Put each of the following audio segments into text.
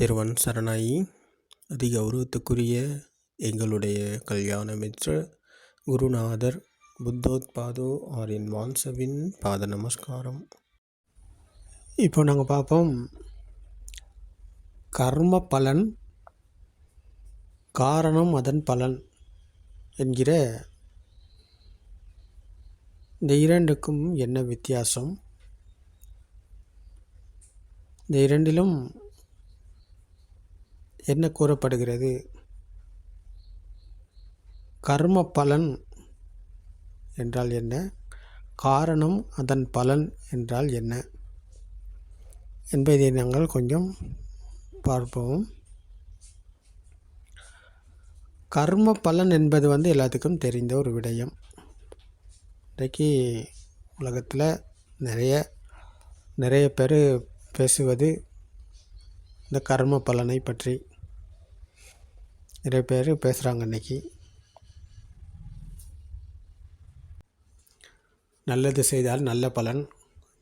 திருவன் சரணாயி. அதி கௌரவத்துக்குரிய எங்களுடைய கல்யாண மித்ர குருநாதர் புத்தோத்பாதோ ஆரின் வான்சவின் பாத நமஸ்காரம். இப்போ நாங்கள் பார்ப்போம். கர்ம பலன் காரணம் அதன் பலன் என்கிற இந்த இரண்டுக்கும் என்ன வித்தியாசம்? இந்த இரண்டிலும் என்ன கூறப்படுகிறது? கர்ம பலன் என்றால் என்ன? காரணம் அதன் பலன் என்றால் என்ன? என்பதை நாங்கள் கொஞ்சம் பார்ப்போம். கர்ம பலன் என்பது வந்து எல்லாத்துக்கும் தெரிந்த ஒரு விடயம். இன்றைக்கு உலகத்தில் நிறைய நிறைய பேர் பேசுவது இந்த கர்ம பலனை பற்றி. நிறைய பேர் பேசுகிறாங்க இன்றைக்கி நல்லது செய்தால் நல்ல பலன்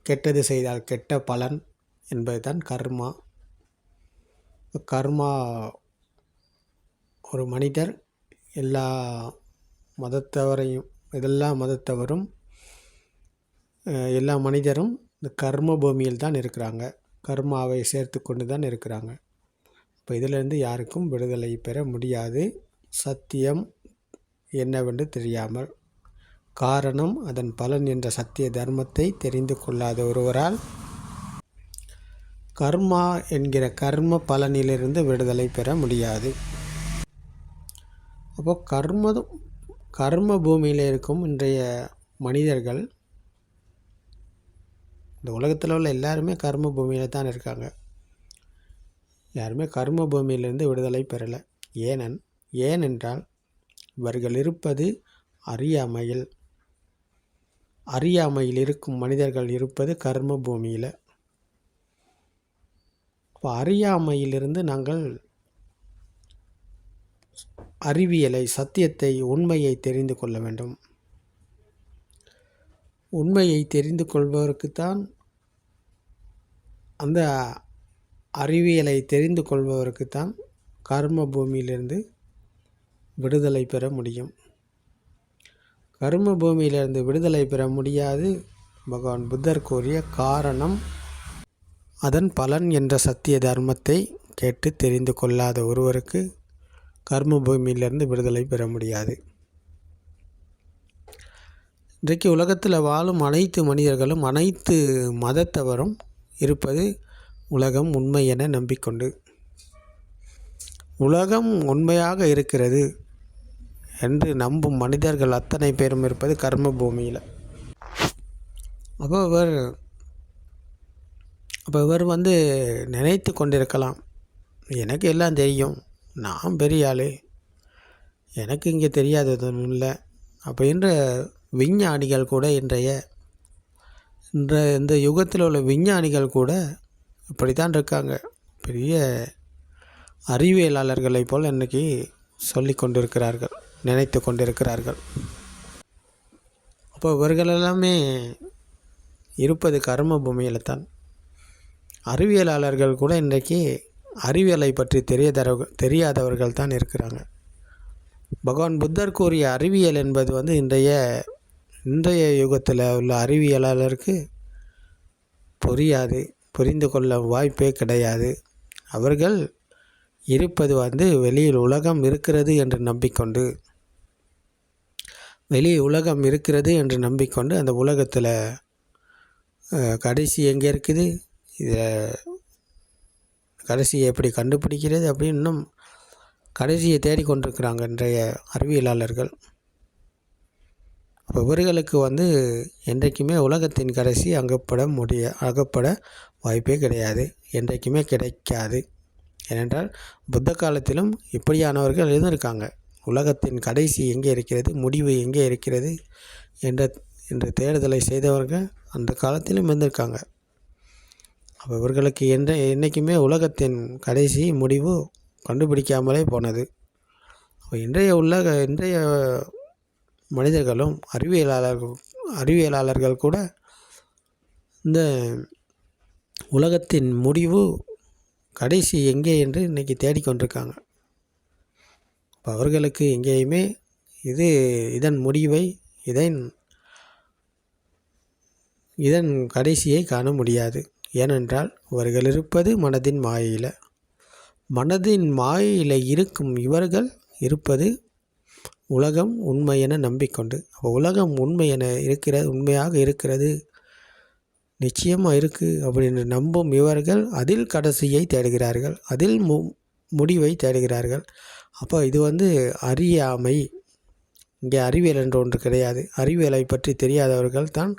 கெட்டது செய்தால் கெட்ட பலன் என்பது தான் கர்மா. கர்மா ஒரு மனிதர் எல்லா மதத்தவரையும் எல்லா மதத்தவரும் எல்லா மனிதரும் இந்த கர்ம பூமியில் தான் இருக்கிறாங்க. கர்மாவை சேர்த்து கொண்டு தான் இருக்கிறாங்க. இப்போ இதிலேருந்து யாருக்கும் விடுதலை பெற முடியாது. சத்தியம் என்னவென்று தெரியாமல். காரணம் அதன் பலன் என்ற சத்திய தர்மத்தை தெரிந்து கொள்ளாத ஒருவரால். கர்மா என்கிற கர்ம பலனிலிருந்து விடுதலை பெற முடியாது. அப்போ கர்ம கர்ம பூமியில் இருக்கும் இன்றைய மனிதர்கள் இந்த உலகத்தில் உள்ள எல்லாருமே கர்ம பூமியில் தான் இருக்காங்க. யாருமே கர்ம பூமியிலிருந்து விடுதலை பெறலை. ஏனன் ஏனென்றால் இவர்கள் இருப்பது அறியாமையில். அறியாமையில் இருக்கும் மனிதர்கள் இருப்பது கர்ம பூமியில். இப்போ அறியாமையிலிருந்து நாங்கள் அறிவியலை சத்தியத்தை உண்மையை தெரிந்து கொள்ள வேண்டும். உண்மையை தெரிந்து கொள்பவருக்குத்தான் அந்த அறிவியலை தெரிந்து கொள்பவருக்குத்தான் கர்ம பூமியிலிருந்து விடுதலை பெற முடியும். கர்ம பூமியிலிருந்து விடுதலை பெற முடியாது பகவான் புத்தர் கூறிய காரணம் அதன் பலன் என்ற சத்திய தர்மத்தை கேட்டு தெரிந்து கொள்ளாத ஒருவருக்கு கர்ம பூமியிலிருந்து விடுதலை பெற முடியாது. இன்றைக்கு உலகத்தில் வாழும் அனைத்து மனிதர்களும் அனைத்து மதத்தவரும் இருப்பது உலகம் உண்மை என நம்பிக்கொண்டு. உலகம் உண்மையாக இருக்கிறது என்று நம்பும் மனிதர்கள் அத்தனை பேரும் இருப்பது கர்ம பூமியில் அப்போ இவர் அப்போ இவர் வந்து நினைத்து கொண்டிருக்கலாம் எனக்கு எல்லாம் தெரியும் நான் பெரிய ஆள் எனக்கு இங்கே தெரியாதது ஒன்றும் இல்லை அப்படின்ற விஞ்ஞானிகள் கூட இன்றைய இன்ற இந்த யுகத்தில் உள்ள விஞ்ஞானிகள் கூட இப்படித்தான் இருக்காங்க. பெரிய அறிவியலாளர்களைப் போல் இன்றைக்கி சொல்லி கொண்டிருக்கிறார்கள் நினைத்து கொண்டிருக்கிறார்கள். அப்போ இவர்கள் எல்லாமே இருப்பது கர்ம பூமியில் தான். அறிவியலாளர்கள் கூட இன்றைக்கு அறிவியலை பற்றி தெரியதர தெரியாதவர்கள் தான் இருக்கிறாங்க. பகவான் புத்தர் கூறிய அறிவியல் என்பது வந்து இன்றைய இன்றைய யுகத்தில் உள்ள அறிவியலாளருக்கு புரியாது. புரிந்து கொள்ள வாய்ப்பே கிடையாது. அவர்கள் இருப்பது வந்து வெளியில் உலகம் இருக்கிறது என்று நம்பிக்கொண்டு வெளி உலகம் இருக்கிறது என்று நம்பிக்கொண்டு அந்த உலகத்தில் கடைசி எங்கே இருக்குது? இதில் கடைசியை எப்படி கண்டுபிடிக்கிறது? அப்படின்னு இன்னும் கடைசியை தேடிக்கொண்டிருக்கிறாங்க இன்றைய அறிவியலாளர்கள். அப்போ இவர்களுக்கு வந்து என்றைக்குமே உலகத்தின் கடைசி அகப்பட முடிய அகப்பட வாய்ப்பே கிடையாது. என்றைக்குமே கிடைக்காது. ஏனென்றால் புத்த காலத்திலும் இப்படியானவர்கள் இருந்திருக்காங்க. உலகத்தின் கடைசி எங்கே இருக்கிறது முடிவு எங்கே இருக்கிறது என்ற என்ற தேடுதலை செய்தவர்கள் அந்த காலத்திலும் இருந்திருக்காங்க. அப்போ இவர்களுக்கு என்ற என்றைக்குமே உலகத்தின் கடைசி முடிவு கண்டுபிடிக்காமலே போனது. அப்போ இன்றைய உலக இன்றைய மனிதர்களும் அறிவியலாளர்கள் அறிவியலாளர்கள் கூட இந்த உலகத்தின் முடிவு கடைசி எங்கே என்று இன்றைக்கி தேடிக்கொண்டிருக்காங்க இப்போ அவர்களுக்கு எங்கேயுமே இது இதன் முடிவை இதன் இதன் கடைசியை காண முடியாது. ஏனென்றால் அவர்கள் இருப்பது மனதின் மாயையில். மனதின் மாயையில் இருக்கும் இவர்கள் இருப்பது உலகம் உண்மை என நம்பிக்கொண்டு. அப்போ உலகம் உண்மை என இருக்கிறது உண்மையாக இருக்கிறது. நிச்சயமாக இருக்குது அப்படின்னு நம்பும் இவர்கள் அதில் கடைசியை தேடுகிறார்கள். அதில் மு முடிவை தேடுகிறார்கள். அப்போ இது வந்து அறியாமை. இங்கே அறிவியல் என்று ஒன்று கிடையாது. அறிவியலை பற்றி தெரியாதவர்கள் தான்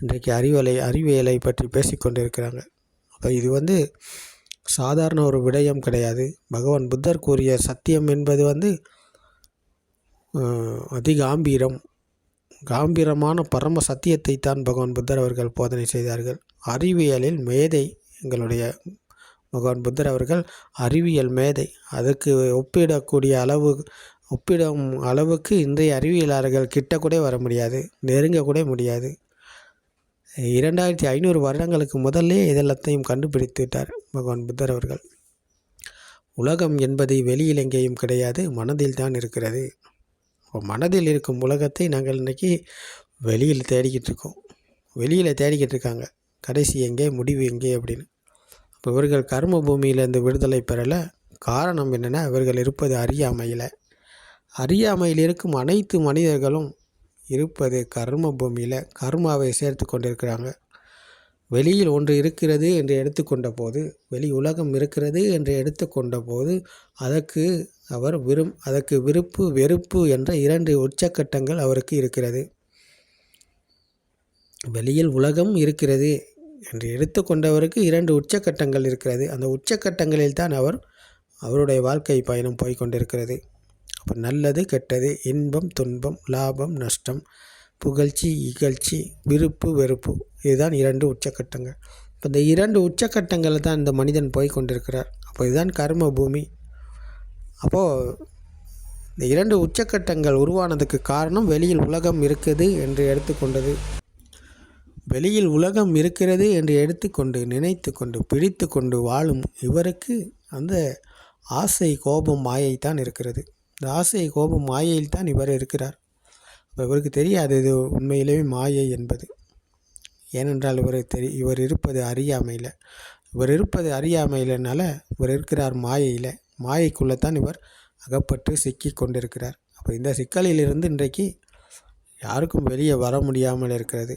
இன்றைக்கு அறிவியலை அறிவியலை பற்றி பேசிக்கொண்டிருக்கிறாங்க அப்போ இது வந்து சாதாரண ஒரு விடயம் கிடையாது. பகவான் புத்தர் கூறிய சத்தியம் என்பது வந்து அதிகாம்பீரம் காம்பீரமான பரம சத்தியத்தை தான் பகவான் புத்தர் அவர்கள் போதனை செய்தார்கள். அறிவியலில் மேதை எங்களுடைய பகவான் புத்தர் அவர்கள் அறிவியல் மேதை. அதுக்கு ஒப்பிடக்கூடிய அளவு ஒப்பிடும் அளவுக்கு இன்றைய அறிவியலாளர்கள் கிட்ட கூட வர முடியாது நெருங்க கூட முடியாது. இரண்டாயிரத்தி ஐநூறு வருடங்களுக்கு முதல்லே இதெல்லாத்தையும் கண்டுபிடித்து விட்டார் பகவான் புத்தர் அவர்கள். உலகம் என்பது வெளியில் எங்கேயும் கிடையாது மனதில் தான் இருக்கிறது. இப்போ மனதில் இருக்கும் உலகத்தை நாங்கள் இன்றைக்கி வெளியில் தேடிக்கிட்டு இருக்கோம் வெளியில் தேடிக்கிட்டு இருக்காங்க கடைசி எங்கே முடிவு எங்கே அப்படின்னு. அப்போ இவர்கள் கர்ம பூமியிலேருந்து விடுதலை பெறலை. காரணம் என்னென்னா இவர்கள் இருப்பது அறியாமையில். அறியாமையில் இருக்கும் அனைத்து மனிதர்களும் இருப்பது கர்ம பூமியில் கர்மாவை சேர்த்து கொண்டிருக்கிறாங்க. வெளியில் ஒன்று இருக்கிறது என்று எடுத்துக்கொண்ட போது வெளி உலகம் இருக்கிறது என்று எடுத்துக்கொண்ட போது அதற்கு அவர் விரும் அதற்கு விருப்பு வெறுப்பு என்ற இரண்டு உச்சக்கட்டங்கள் அவருக்கு இருக்கிறது. வெளியில் உலகம் இருக்கிறது என்று எடுத்துக்கொண்டவருக்கு இரண்டு உச்சக்கட்டங்கள் இருக்கிறது. அந்த உச்சக்கட்டங்களில் தான் அவர் அவருடைய வாழ்க்கை பயணம் போய்கொண்டிருக்கிறது அப்போ நல்லது கெட்டது இன்பம் துன்பம் லாபம் நஷ்டம் புகழ்ச்சி இகழ்ச்சி விருப்பு வெறுப்பு இதுதான் இரண்டு உச்சக்கட்டங்கள். இப்போ இந்த இரண்டு உச்சக்கட்டங்களில் தான் இந்த மனிதன் போய் கொண்டிருக்கிறார். அப்போ இதுதான் கர்ம பூமி அப்போது இந்த இரண்டு உச்சக்கட்டங்கள் உருவானதுக்கு காரணம் வெளியில் உலகம் இருக்குது என்று எடுத்துக்கொண்டது. வெளியில் உலகம் இருக்கிறது என்று எடுத்துக்கொண்டு நினைத்து கொண்டு பிடித்து கொண்டு வாழும் இவருக்கு அந்த ஆசை கோபம் மாயை தான் இருக்கிறது. இந்த ஆசை கோபம் மாயையில் தான் இவர் இருக்கிறார். இவருக்கு தெரியாது இது உண்மையிலேயே மாயை என்பது. ஏனென்றால் இவர் தெரி இவர் இருப்பது அறியாமையில். இவர் இருப்பது அறியாமையிலனால இவர் இருக்கிறார் மாயையில். மாயைக்குள்ளே தான் இவர் அகப்பட்டு சிக்கி கொண்டிருக்கிறார். அப்போ இந்த சிக்கலிலிருந்து இன்றைக்கு யாருக்கும் வெளியே வர முடியாமல் இருக்கிறது.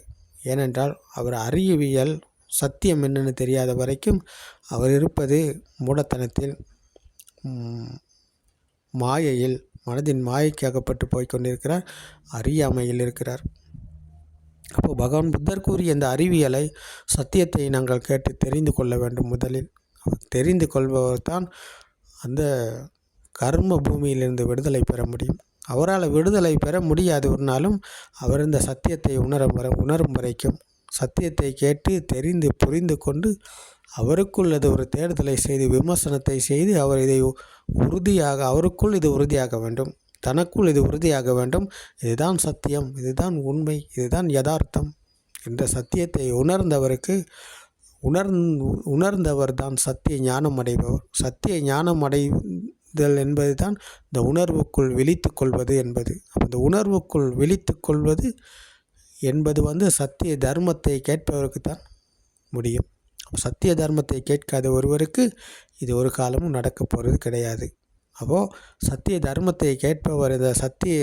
ஏனென்றால் அவர் அறிவியல் சத்தியம் என்னென்னு தெரியாத வரைக்கும் அவர் இருப்பது மூடத்தனத்தில் மாயையில் மனதின் மாயைக்கு அகப்பட்டு போய் கொண்டிருக்கிறார் அறியாமையில் இருக்கிறார். அப்போது பகவான் புத்தர் கூறிய இந்த அறிவியலை சத்தியத்தை நாங்கள் கேட்டு தெரிந்து கொள்ள வேண்டும் முதலில். தெரிந்து கொள்பவர் தான் அந்த கர்ம பூமியிலிருந்து விடுதலை பெற முடியும். அவரால் விடுதலை பெற முடியாது ஒரு நாளும் அவர் இந்த சத்தியத்தை உணர வர உணரும் வரைக்கும். சத்தியத்தை கேட்டு தெரிந்து புரிந்து கொண்டு அவருக்குள் அது ஒரு தேடுதலை செய்து விமர்சனத்தை செய்து அவர் இதை உறுதியாக அவருக்குள் இது உறுதியாக வேண்டும். தனக்குள் இது உறுதியாக வேண்டும். இதுதான் சத்தியம் இதுதான் உண்மை இதுதான் யதார்த்தம். என்ற சத்தியத்தை உணர்ந்தவருக்கு உணர்ந் உணர்ந்தவர் தான் சத்திய ஞானம் அடைபவர். சத்திய ஞானம் அடைதல் என்பது தான் இந்த உணர்வுக்குள் விழித்து கொள்வது என்பது. அந்த உணர்வுக்குள் விழித்து கொள்வது என்பது வந்து சத்திய தர்மத்தை கேட்பவருக்கு தான் முடியும். சத்திய தர்மத்தை கேட்காத ஒருவருக்கு இது ஒரு காலமும் நடக்க போகிறது கிடையாது. அப்போது சத்திய தர்மத்தை கேட்பவர் இந்த சத்திய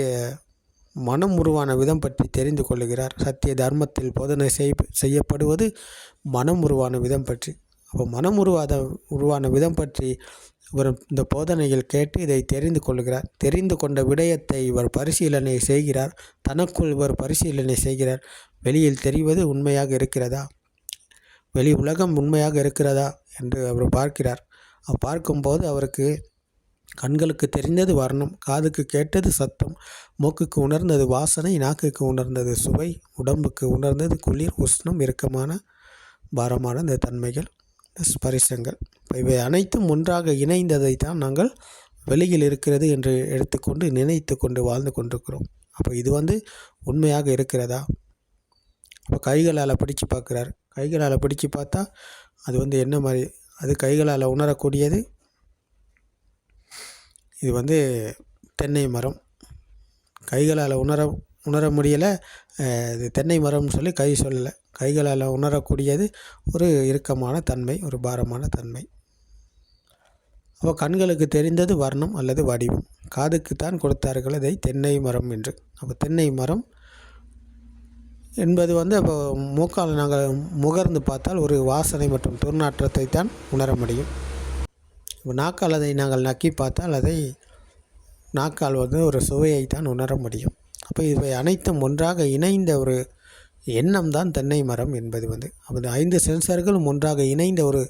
மனம் உருவான விதம் பற்றி தெரிந்து கொள்ளுகிறார். சத்திய தர்மத்தில் போதனை செய் செய்யப்படுவது மனம் உருவான விதம் பற்றி. அப்போ மனம் உருவாத உருவான விதம் பற்றி இவர் இந்த போதனையில் கேட்டு இதை தெரிந்து கொள்கிறார். தெரிந்து கொண்ட விடயத்தை இவர் பரிசீலனை செய்கிறார். தனக்குள் இவர் பரிசீலனை செய்கிறார். வெளியில் தெரிவது உண்மையாக இருக்கிறதா? வெளி உலகம் உண்மையாக இருக்கிறதா? என்று அவர் பார்க்கிறார். பார்க்கும்போது அவருக்கு கண்களுக்கு தெரிந்தது வர்ணம் காதுக்கு கேட்டது சத்தம் மூக்குக்கு உணர்ந்தது வாசனை நாக்குக்கு உணர்ந்தது சுவை உடம்புக்கு உணர்ந்தது குளிர் உஷ்ணம் இறுக்கமான பாரமான இந்த தன்மைகள் ஸ்பரிசங்கள். இவை அனைத்தும் ஒன்றாக இணைந்ததை தான் நாங்கள் வெளியில் இருக்கிறது என்று எடுத்துக்கொண்டு நினைத்து கொண்டு வாழ்ந்து கொண்டிருக்கிறோம். அப்போ இது வந்து உண்மையாக இருக்கிறதா? அப்போ கைகளால் பிடிச்சு பார்க்குறாரு. கைகளால் பிடிச்சு பார்த்தா அது வந்து என்ன மாதிரி? அது கைகளால் உணரக்கூடியது இது வந்து தென்னை மரம். கைகளால் உணர உணர முடியலை. இது தென்னை மரம்னு சொல்லி கை சொல்லலை. கைகளால் உணரக்கூடியது ஒரு இறுக்கமான தன்மை ஒரு பாரமான தன்மை. அப்போ கண்களுக்கு தெரிந்தது வர்ணம் அல்லது வடிவம். காதுக்குத்தான் கொடுத்தார்கள் அதை தென்னை மரம் என்று. அப்போ தென்னை மரம் என்பது வந்து அப்போ மூக்கால் நாங்கள் முகர்ந்து பார்த்தால் ஒரு வாசனை மற்றும் துர்நாற்றத்தை தான் உணர முடியும். நாக்கால் அதை நாங்கள் நக்கி பார்த்தால் அதை நாக்கால் வந்து ஒரு சுவையை தான் உணர முடியும். அப்போ இவை அனைத்தும் ஒன்றாக இணைந்த ஒரு எண்ணம் தான் தென்னை மரம் என்பது வந்து. அப்படி ஐந்து சென்சர்களும் ஒன்றாக இணைந்த ஒரு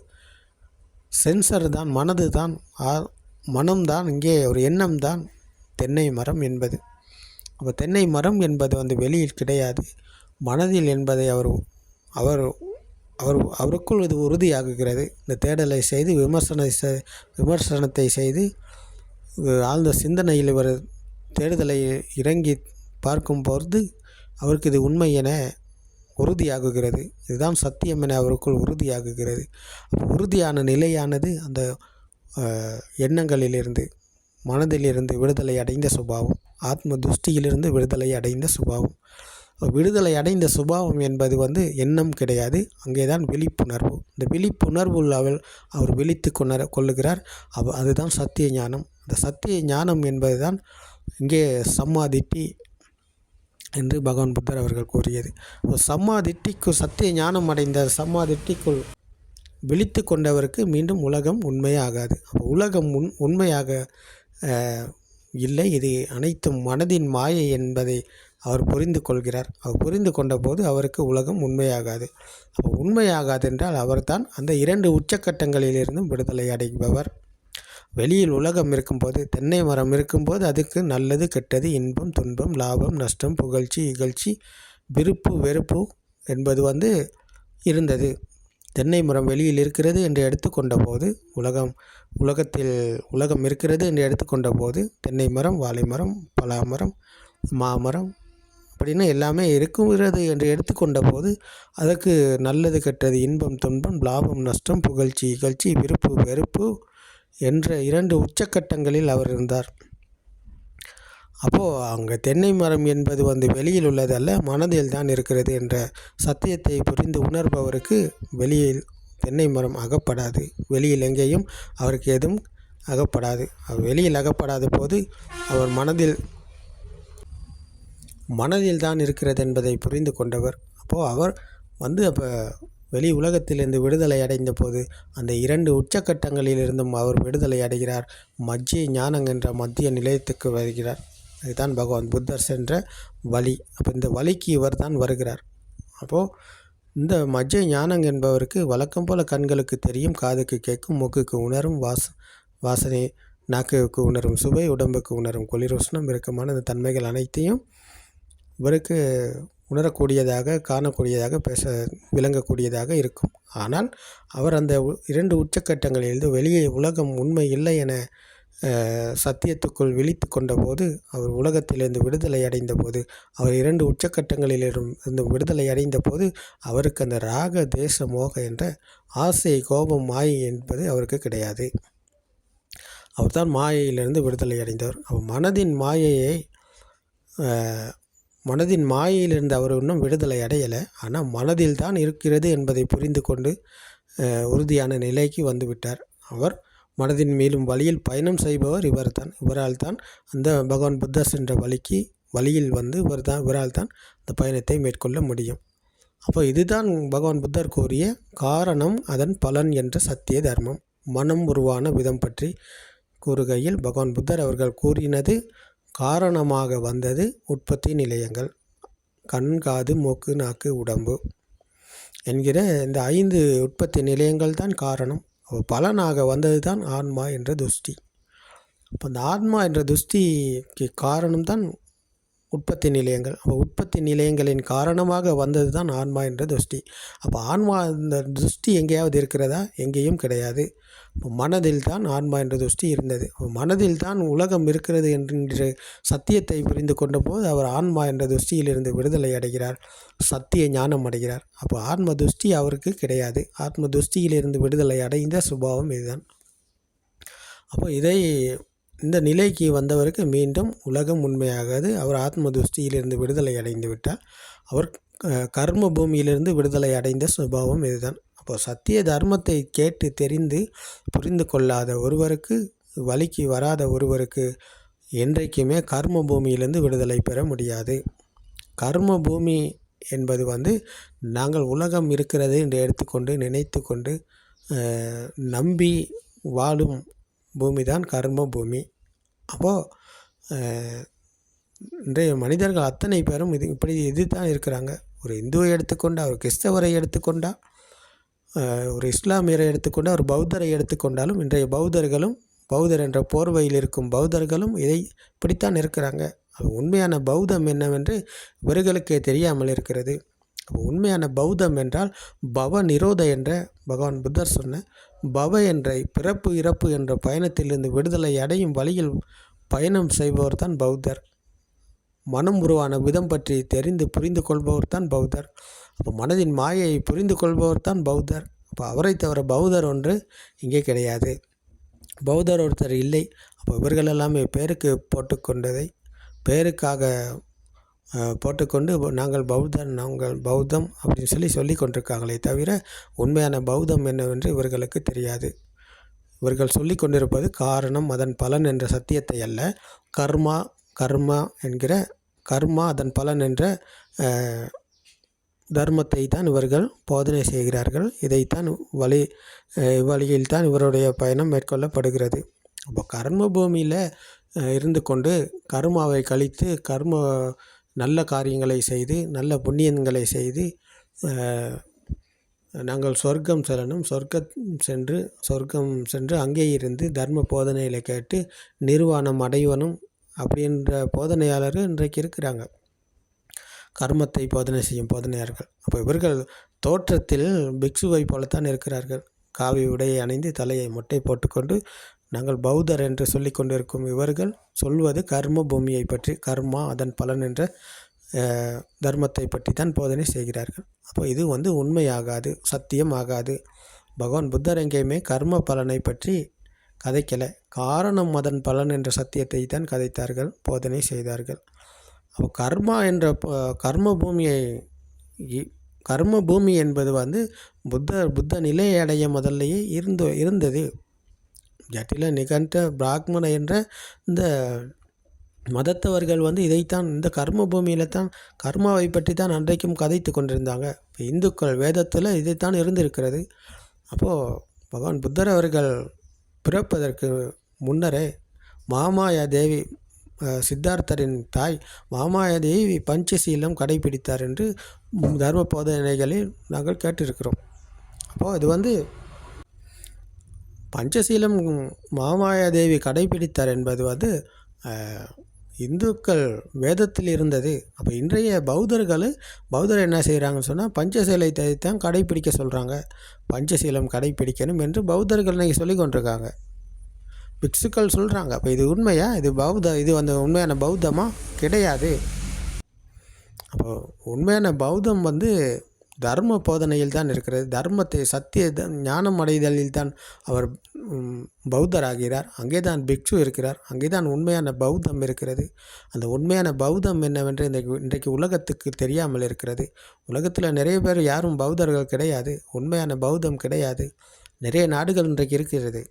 சென்சர் தான் மனது தான் மனம்தான் இங்கே ஒரு எண்ணம் தான் தென்னை மரம் என்பது. அப்போ தென்னை மரம் என்பது வந்து வெளியில் கிடையாது. மனதில் என்பதை அவர் அவர் அவர் அவருக்குள் இது உறுதியாகுகிறது. இந்த தேடலை செய்து விமர்சன விமர்சனத்தை செய்து ஆழ்ந்த சிந்தனையில் இவர் தேடுதலை இறங்கி பார்க்கும்போது அவருக்கு இது உண்மை என உறுதியாகுகிறது. இதுதான் சத்தியம் என அவருக்குள் உறுதியாகுகிறது. உறுதியான நிலையானது அந்த எண்ணங்களிலிருந்து மனதிலிருந்து விடுதலை அடைந்த சுபாவம் ஆத்ம துஷ்டியிலிருந்து விடுதலை அடைந்த சுபாவம். விடுதலை அடைந்த சுபாவம் என்பது வந்து எண்ணம் கிடையாது. அங்கே தான் விழிப்புணர்வு. இந்த விழிப்புணர்வு அவள் அவர் விழித்து கொணர கொள்ளுகிறார். அவ அதுதான் சத்திய ஞானம். இந்த சத்திய ஞானம் என்பது தான் இங்கே சம்மாதிட்டி என்று பகவான் புத்தர் அவர்கள் கூறியது. சம்மாதிட்டிக்கு சத்திய ஞானம் அடைந்த சம்மாதிட்டிக்குள் விழித்து கொண்டவருக்கு மீண்டும் உலகம் உண்மையாகாது. அப்போ உலகம் உண் உண்மையாக இல்லை. இது அனைத்தும் மனதின் மாயை என்பதை அவர் புரிந்து கொள்கிறார் அவர் புரிந்து கொண்ட போது அவருக்கு உலகம் உண்மையாகாது. அப்போ உண்மையாகாது என்றால் அவர்தான் அந்த இரண்டு உச்சக்கட்டங்களிலிருந்தும் விடுதலை அடைபவர். வெளியில் உலகம் இருக்கும்போது தென்னை மரம் இருக்கும்போது அதுக்கு நல்லது கெட்டது இன்பம் துன்பம் லாபம் நஷ்டம் புகழ்ச்சி இகழ்ச்சி விருப்பு வெறுப்பு என்பது வந்து இருந்தது. தென்னை மரம் வெளியில் இருக்கிறது என்று எடுத்துக்கொண்ட போது உலகம் உலகத்தில் உலகம் இருக்கிறது என்று எடுத்துக்கொண்ட போது தென்னை மரம் வாழை மரம் பலா மரம் மாமரம் அப்படின்னு எல்லாமே இருக்கிறது என்று எடுத்துக்கொண்ட போது அதற்கு நல்லது கெட்டது இன்பம் துன்பம் லாபம் நஷ்டம் புகழ்ச்சி இகழ்ச்சி விருப்பு வெறுப்பு என்ற இரண்டு உச்சக்கட்டங்களில் அவர் இருந்தார். அப்போது அங்கே தென்னை மரம் என்பது வந்து வெளியில் உள்ளதல்ல மனதில் தான் இருக்கிறது என்ற சத்தியத்தை புரிந்து உணர்பவருக்கு வெளியில் தென்னை மரம் அகப்படாது. வெளியில் எங்கேயும் அவருக்கு எதுவும் அகப்படாது. வெளியில் அகப்படாத போது அவர் மனதில் மனதில் தான் இருக்கிறது என்பதை புரிந்து கொண்டவர். அப்போது அவர் வந்து அப்போ வெளி உலகத்திலிருந்து விடுதலை அடைந்த போது அந்த இரண்டு உச்சக்கட்டங்களிலிருந்தும் அவர் விடுதலை அடைகிறார். மஜ்ஜிய ஞானம் என்ற மத்திய நிலையத்துக்கு வருகிறார். இதுதான் பகவான் புத்தர் சென்ற வழி அப்போ இந்த வழிக்கு இவர் தான் வருகிறார். அப்போது இந்த மஜ்ஜை ஞானங் என்பவருக்கு வழக்கம் போல் கண்களுக்கு தெரியும் காதுக்கு கேட்கும் மூக்குக்கு உணரும் வாச வாசனை நாக்குக்கு உணரும் சுவை உடம்புக்கு உணரும் குளிர் உஷ்ணம் இறுக்கமான இந்த தன்மைகள் அனைத்தையும் இவருக்கு உணரக்கூடியதாக காணக்கூடியதாக பேச விளங்கக்கூடியதாக இருக்கும். ஆனால் அவர் அந்த இரண்டு உச்சக்கட்டங்களிலிருந்து வெளியே உலகம் உண்மை இல்லை என சத்தியத்துக்குள் விழித்து கொண்டபோது அவர் உலகத்திலிருந்து விடுதலை அடைந்த போது அவர் இரண்டு உச்சக்கட்டங்களிலிருந்து விடுதலை அடைந்த போது அவருக்கு அந்த ராக தேச மோக என்ற ஆசை கோபம் மாயை என்பது அவருக்கு கிடையாது. அவர்தான் மாயையிலிருந்து விடுதலை அடைந்தவர். அவர் மனதின் மாயையை மனதின் மாயையிலிருந்து அவர் இன்னும் விடுதலை அடையலை. ஆனால் மனதில் தான் இருக்கிறது என்பதை புரிந்து கொண்டு உறுதியான நிலைக்கு வந்துவிட்டார் அவர் மனதின் மேலும் வழியில் பயணம் செய்பவர் இவர் தான். இவரால் தான் அந்த பகவான் புத்தர் சென்ற வழிக்கு வழியில் வந்து இவர் தான் இவரால் தான் அந்த பயணத்தை மேற்கொள்ள முடியும். அப்போ இதுதான் பகவான் புத்தர் கூறிய காரணம் அதன் பலன் என்ற சத்திய தர்மம். மனம் உருவான விதம் பற்றி கூறுகையில் பகவான் புத்தர் அவர்கள் கூறினது காரணமாக வந்தது உற்பத்தி நிலையங்கள். கண் காது மூக்கு நாக்கு உடம்பு என்கிற இந்த ஐந்து உற்பத்தி நிலையங்கள் தான் காரணம். பலனாக வந்தது தான் ஆன்மா என்ற துஷ்டி. அப்போ அந்த ஆன்மா என்ற துஷ்டிக்கு காரணம் தான் உற்பத்தி நிலையங்கள். அப்போ உற்பத்தி நிலையங்களின் காரணமாக வந்தது தான் ஆன்மா என்ற துஷ்டி. அப்போ ஆன்மா இந்த துஷ்டி எங்கேயாவது இருக்கிறதா? எங்கேயும் கிடையாது. இப்போ மனதில் தான் ஆன்மா என்ற துஷ்டி இருந்தது. மனதில் தான் உலகம் இருக்கிறது என்ற சத்தியத்தை புரிந்து கொண்ட போது அவர் ஆன்மா என்ற துஷ்டியிலிருந்து விடுதலை அடைகிறார். சத்திய ஞானம் அடைகிறார். அப்போ ஆன்ம துஷ்டி அவருக்கு கிடையாது. ஆத்ம துஷ்டியிலிருந்து விடுதலை அடைந்த சுபாவம் இதுதான். அப்போ இதை இந்த நிலைக்கு வந்தவருக்கு மீண்டும் உலகம் உண்மையாகாது. அவர் ஆத்ம துஷ்டியிலிருந்து விடுதலை அடைந்து விட்டார். அவர் க- கர்ம பூமியிலிருந்து விடுதலை அடைந்த சுபாவம் இதுதான். அப்போ சத்திய தர்மத்தை கேட்டு தெரிந்து புரிந்து கொள்ளாத ஒருவருக்கு வழிக்கு வராத ஒருவருக்கு என்றைக்குமே கர்ம பூமியிலிருந்து விடுதலை பெற முடியாது. கர்ம பூமி என்பது வந்து நாங்கள் உலகம் இருக்கிறது என்று எடுத்துக்கொண்டு நினைத்து கொண்டு நம்பி வாழும் பூமி தான் கர்ம பூமி. அப்போது இன்றைய மனிதர்கள் அத்தனை பேரும் இது இப்படி இது தான் இருக்கிறாங்க. ஒரு இந்துவை எடுத்துக்கொண்டா ஒரு கிறிஸ்தவரை எடுத்துக்கொண்டா ஒரு இஸ்லாமியரை எடுத்துக்கொண்டு ஒரு பௌத்தரை எடுத்துக்கொண்டாலும் இன்றைய பௌத்தர்களும் பௌத்தர் என்ற போர்வையில் இருக்கும் பௌத்தர்களும் இதை இப்படித்தான் இருக்கிறாங்க. உண்மையான பௌத்தம் என்னவென்று இவர்களுக்கே தெரியாமல் இருக்கிறது. உண்மையான பௌத்தம் என்றால் பவ நிரோத என்ற பகவான் புத்தர் சொன்ன பவ என்ற பிறப்பு இறப்பு என்ற பயணத்திலிருந்து விடுதலை அடையும் வழியில் பயணம் செய்பவர் தான் பௌத்தர். மனம் உருவான விதம் பற்றி தெரிந்து புரிந்து கொள்பவர் தான் பௌத்தர். அப்போ மனதின் மாயையை புரிந்து கொள்பவர் தான் பௌத்தர். அப்போ அவரை தவிர பௌத்தர் ஒன்று இங்கே கிடையாது. பௌத்தர் ஒருத்தர் இல்லை. அப்போ இவர்கள் எல்லாமே பேருக்கு போட்டுக்கொண்டதை பேருக்காக போட்டுக்கொண்டு நாங்கள் பௌத்தர் நாங்கள் பௌத்தம் அப்படின்னு சொல்லி சொல்லி கொண்டிருக்காங்களே தவிர உண்மையான பௌத்தம் என்னவென்று இவர்களுக்கு தெரியாது. இவர்கள் சொல்லி கொண்டிருப்பது காரணம் அதன் பலன் என்ற சத்தியத்தை அல்ல. கர்மா கர்மா என்கிற கர்மா அதன் பலன் என்ற தர்மத்தை தான் இவர்கள் போதனை செய்கிறார்கள். இதைத்தான் வழி அஹ், வழியில் தான் இவருடைய பயணம் மேற்கொள்ளப்படுகிறது. அப்போ கர்ம பூமியில் இருந்து கொண்டு கர்மாவை கழித்து கர்ம நல்ல காரியங்களை செய்து நல்ல புண்ணியங்களை செய்து நாங்கள் சொர்க்கம் செல்லணும். சொர்க்கம் சென்று சொர்க்கம் சென்று அங்கே இருந்து தர்ம போதனைகளை கேட்டு நிர்வாணம் அடைவனும் அப்படின்ற போதனையாளர்கள் இன்றைக்கு இருக்கிறாங்க. கர்மத்தை போதனை செய்யும் போதனையாளர்கள். அப்போ இவர்கள் தோற்றத்தில் பிக்ஷுவை போலத்தான் இருக்கிறார்கள். காவி உடையை அணிந்து தலையை மொட்டை போட்டுக்கொண்டு நாங்கள் பௌத்தர் என்று சொல்லி கொண்டிருக்கும் இவர்கள் சொல்வது கர்ம பூமியை பற்றி கர்மா அதன் பலன் என்ற தர்மத்தை பற்றி தான் போதனை செய்கிறார்கள். அப்போ இது வந்து உண்மையாகாது சத்தியம் ஆகாது. பகவான் புத்தர் எங்கேயுமே கர்ம பலனை பற்றி கதைக்கலை. காரணம் அதன் பலன் என்ற சத்தியத்தை தான் கதைத்தார்கள் போதனை செய்தார்கள். அப்போ கர்மா என்ற ப- கர்ம பூமியை இ- கர்ம பூமி என்பது வந்து புத்த புத்த நிலையை அடைய முதல்லையே இருந்து இருந்தது. ஜட்டில நிகண்ட பிராக்மண என்ற இந்த மதத்தவர்கள் வந்து இதைத்தான் இந்த கர்ம பூமியில் தான் கர்மாவை பற்றி தான் அன்றைக்கும் கதைத்து கொண்டிருந்தாங்க. இப்போ இந்துக்கள் வேதத்தில் இதைத்தான் இருந்திருக்கிறது. அப்போது பகவான் புத்தர் அவர்கள் பிறப்பதற்கு முன்னரே மாமாயா தேவி சித்தார்த்தரின் தாய் மாமாயா தேவி பஞ்சசீலம் கடைபிடித்தார் என்று தர்ம போதனைகளில் நாங்கள் கேட்டிருக்கிறோம். அப்போது இது வந்து பஞ்சசீலம் மாமாயா தேவி கடைபிடித்தார் என்பது வந்து இந்துக்கள் வேதத்தில் இருந்தது. அப்போ இன்றைய பௌத்தர்கள் பௌத்தர் என்ன செய்கிறாங்கன்னு சொன்னால் பஞ்சசீலத்தை தான் கடைப்பிடிக்க சொல்கிறாங்க பஞ்சசீலம் கடைப்பிடிக்கணும் என்று பௌத்தர்கள் இன்றைக்கி சொல்லி கொண்டிருக்காங்க. பிக்ஷுக்கள் சொல்கிறாங்க அப்போ இது உண்மையா? இது பௌத்த இது வந்து உண்மையான பௌத்தமாக கிடையாது. அப்போ உண்மையான பௌத்தம் வந்து தர்ம போதனையில் தான் இருக்கிறது. தர்மத்தை சத்திய ஞானம் அடைதலில் தான் அவர் பௌத்தராகிறார். அங்கே தான் பிக்ஷு இருக்கிறார். அங்கே தான் உண்மையான பௌத்தம் இருக்கிறது. அந்த உண்மையான பௌத்தம் என்னவென்று இன்றைக்கு இன்றைக்கு உலகத்துக்கு தெரியாமல் இருக்கிறது. உலகத்தில் நிறைய பேர் யாரும் பௌத்தர்கள் கிடையாது. உண்மையான பௌத்தம் கிடையாது. நிறைய நாடுகள் இன்றைக்கு இருக்கிறது.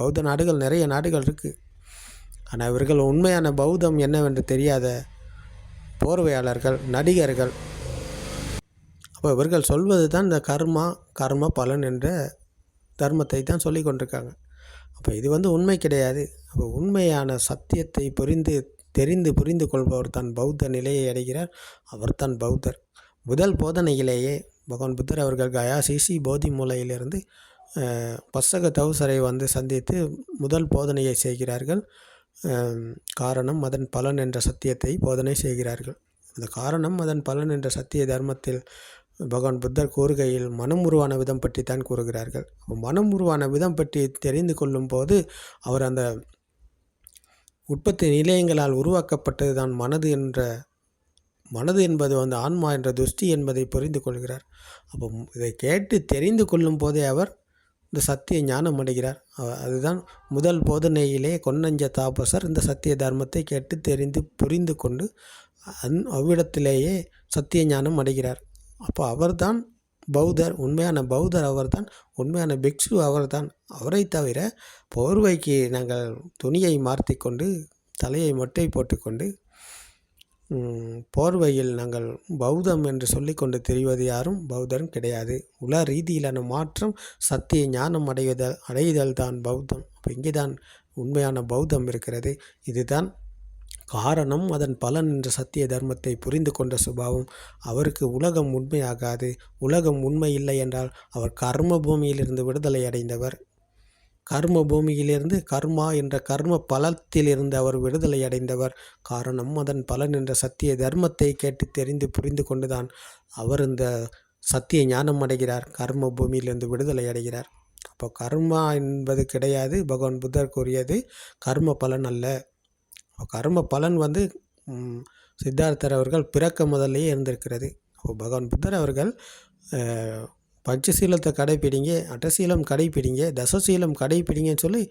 பௌத்த நாடுகள் நிறைய நாடுகள் இருக்குது ஆனால் இவர்கள் உண்மையான பௌத்தம் என்னவென்று தெரியாத போர்வையாளர்கள் நடிகர்கள் அப்போ இவர்கள் சொல்வது தான் இந்த கர்மா கர்ம பலன் என்ற தர்மத்தை தான் சொல்லி கொண்டிருக்காங்க. அப்போ இது வந்து உண்மை கிடையாது. அப்போ உண்மையான சத்தியத்தை புரிந்து தெரிந்து புரிந்து கொள்பவர் தான் பௌத்த நிலையை அடைகிறார். அவர் தான் பௌத்தர். முதல் போதனையிலேயே பகவான் புத்தர் அவர்கள் கயா சிசி போதி மூலையிலிருந்து பசக தௌசரை வந்து சந்தித்து முதல் போதனையை செய்கிறார்கள். காரணம் அதன் பலன் என்ற சத்தியத்தை போதனை செய்கிறார்கள். அந்த காரணம் அதன் பலன் என்ற சத்திய தர்மத்தில் பகவான் புத்தர் கூறுகையில் மனம் உருவான விதம் பற்றி தான் கூறுகிறார்கள். மனம் உருவான விதம் பற்றி தெரிந்து கொள்ளும் போது அவர் அந்த உற்பத்தி நிலையங்களால் உருவாக்கப்பட்டது தான் மனது என்ற மனது என்பது வந்து ஆன்மா என்ற துஷ்டி என்பதை புரிந்து கொள்கிறார். அப்போ இதை கேட்டு தெரிந்து கொள்ளும் போதே அவர் இந்த சத்திய ஞானம் அடைகிறார். அதுதான் முதல் போதனையிலே கொன்னஞ்ச தாபசர் இந்த சத்திய தர்மத்தை கேட்டு தெரிந்து புரிந்து கொண்டு அந் அவ்விடத்திலேயே சத்திய ஞானம் அடைகிறார். அப்போ அவர்தான் பௌத்தர் உண்மையான பௌத்தர் அவர்தான் உண்மையான பிக்ஷு அவர்தான். அவரை தவிர போர்வைக்கு நாங்கள் துணியை மாற்றி கொண்டு தலையை மொட்டை போட்டுக்கொண்டு போர்வையில் நாங்கள் பௌத்தம் என்று சொல்லிக்கொண்டு தெரிவது யாரும் பௌத்தரும் கிடையாது. உல ரீதியிலான மாற்றம் சத்திய ஞானம் அடைவதல் அடைதல் தான் பௌத்தம். அப்போ இங்கே தான் உண்மையான பௌத்தம் இருக்கிறது. இதுதான் காரணம் அதன் பலன் என்ற சத்திய தர்மத்தை புரிந்து கொண்ட சுபாவம். அவருக்கு உலகம் உண்மையாகாது. உலகம் உண்மை இல்லை என்றால் அவர் கர்ம பூமியிலிருந்து விடுதலை அடைந்தவர். கர்ம பூமியிலிருந்து கர்மா என்ற கர்ம பலத்திலிருந்து அவர் விடுதலை அடைந்தவர். காரணம் அதன் பலன் என்ற சத்திய தர்மத்தை கேட்டு தெரிந்து புரிந்து கொண்டுதான் அவர் இந்த சத்திய ஞானம் அடைகிறார். கர்ம பூமியிலிருந்து விடுதலை அடைகிறார். அப்போ கர்மா என்பது கிடையாது. பகவான் புத்தர் கூறியது கர்ம பலன் அல்ல. கர்ம பலன் வந்து சித்தார்த்தர் அவர்கள் பிறக்க முதல்லையே இருந்திருக்கிறது. அப்போ பகவான் புத்தர் அவர்கள் பஞ்சசீலத்தை கடைப்பிடிங்க அட்டசீலம் கடைப்பிடிங்க தசசீலம் கடைப்பிடிங்கன்னு சொல்லி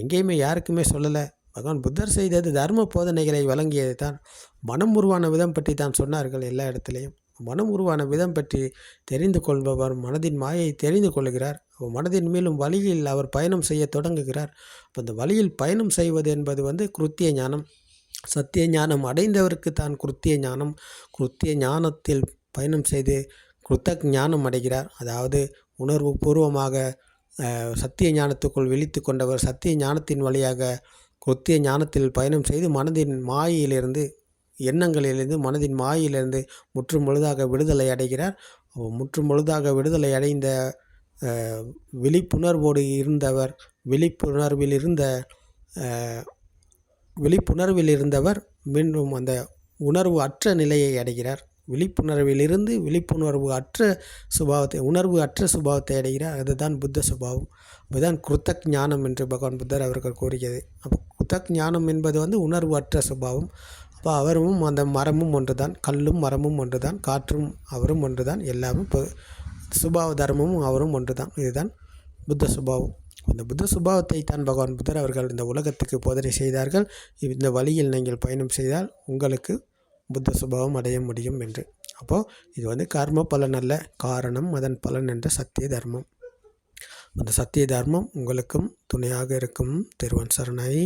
எங்கேயுமே யாருக்குமே சொல்லலை. பகவான் புத்தர் செய்தது தர்ம போதனைகளை வழங்கியது தான் மனம் உருவான விதம் பற்றி தான் சொன்னார்கள் எல்லா இடத்துலையும். மனம் உருவான விதம் பற்றி தெரிந்து கொள்பவர் மனதின் மாயை தெரிந்து கொள்கிறார். மனதின் மேலும் வழியில் அவர் பயணம் செய்ய தொடங்குகிறார். அப்போ அந்த வழியில் பயணம் செய்வது என்பது வந்து குருத்திய ஞானம். சத்திய ஞானம் அடைந்தவருக்கு தான் குருத்திய ஞானம். குருத்திய ஞானத்தில் பயணம் செய்து கிருத்தக் ஞானம் அடைகிறார். அதாவது உணர்வு பூர்வமாக சத்திய ஞானத்துக்குள் விழித்து கொண்டவர் சத்திய ஞானத்தின் வழியாக குருத்திய ஞானத்தில் பயணம் செய்து மனதின் மாயிலிருந்து எண்ணங்களிலிருந்து மனதின் மாயிலிருந்து முற்றும் முழுதாக விடுதலை அடைகிறார். முற்றும் முழுதாக விடுதலை அடைந்த விழிப்புணர்வோடு இருந்தவர் விழிப்புணர்வில் இருந்த விழிப்புணர்வில் இருந்தவர் மீண்டும் அந்த உணர்வு அற்ற நிலையை அடைகிறார். விழிப்புணர்விலிருந்து விழிப்புணர்வு அற்ற சுபாவத்தை உணர்வு அற்ற சுபாவத்தை அடைகிறார். அதுதான் புத்த சுபாவம். அதுதான் குருத்தக் ஞானம் என்று பகவான் புத்தர் அவர்கள் கூறியது. அப்போ குத்தக் ஞானம் என்பது வந்து உணர்வு அற்ற சுபாவம். அப்போ அவரும் அந்த மரமும் ஒன்று தான் கல்லும் மரமும் ஒன்று தான் காற்றும் அவரும் ஒன்று தான் எல்லாமும் இப்போ சுபாவ தர்மமும் அவரும் ஒன்று தான் இதுதான் புத்த சுபாவம். அந்த புத்த சுபாவத்தை தான் பகவான் புத்தர் அவர்கள் இந்த உலகத்துக்கு போதனை செய்தார்கள். இந்த வழியில் நீங்கள் பயணம் செய்தால் உங்களுக்கு புத்த சுபாவம் அடைய முடியும் என்று. அப்போது இது வந்து கர்ம பலன் அல்ல காரணம் அதன் பலன் என்ற சத்திய தர்மம். அந்த சத்திய தர்மம் உங்களுக்கும் துணையாக இருக்கும். திருவன் சரணாயி.